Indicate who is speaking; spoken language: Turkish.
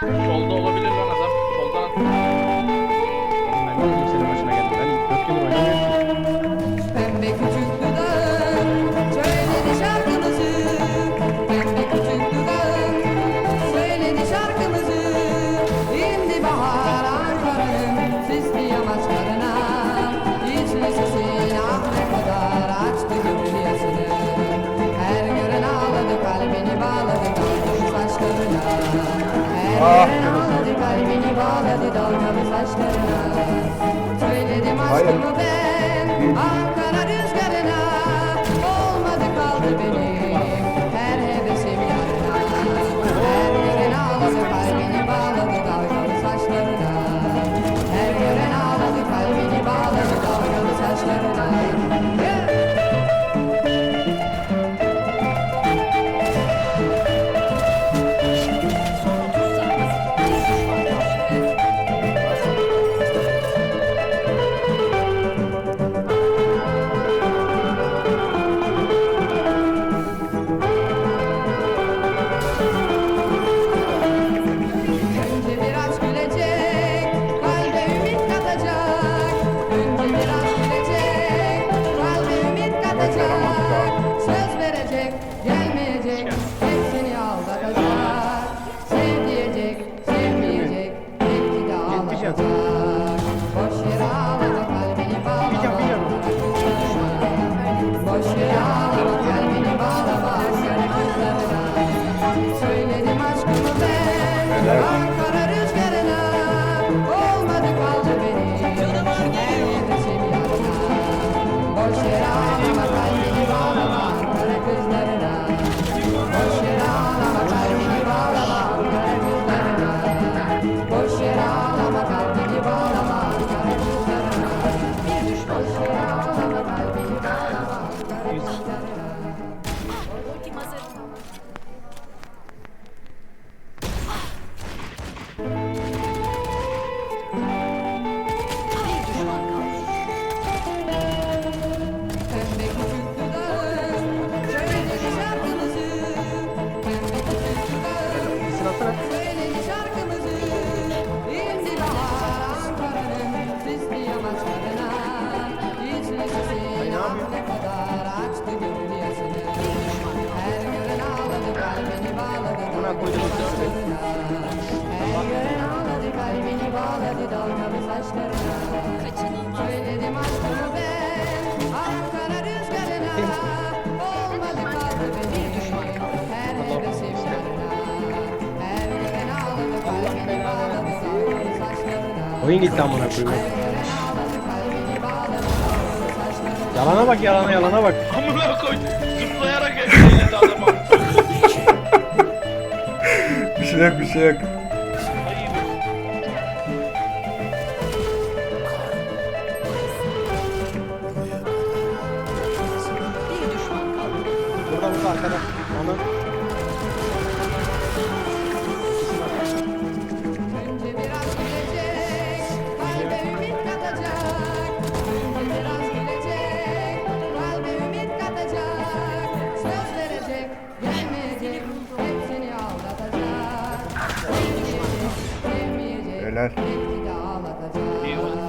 Speaker 1: Solda olabilir.
Speaker 2: Ah. Kalbini bağladı dalgalı saçlarına Söyledim aşkımı ben yeah. hemen koydum.
Speaker 3: Oyun gitti amına koyayım. Yalana bak yalana yalana bak.
Speaker 1: Amına koy. Zıplayarak elini adamı
Speaker 4: şey bir şey yok.
Speaker 3: Burada burada arkada. Onu
Speaker 2: Teşekkürler.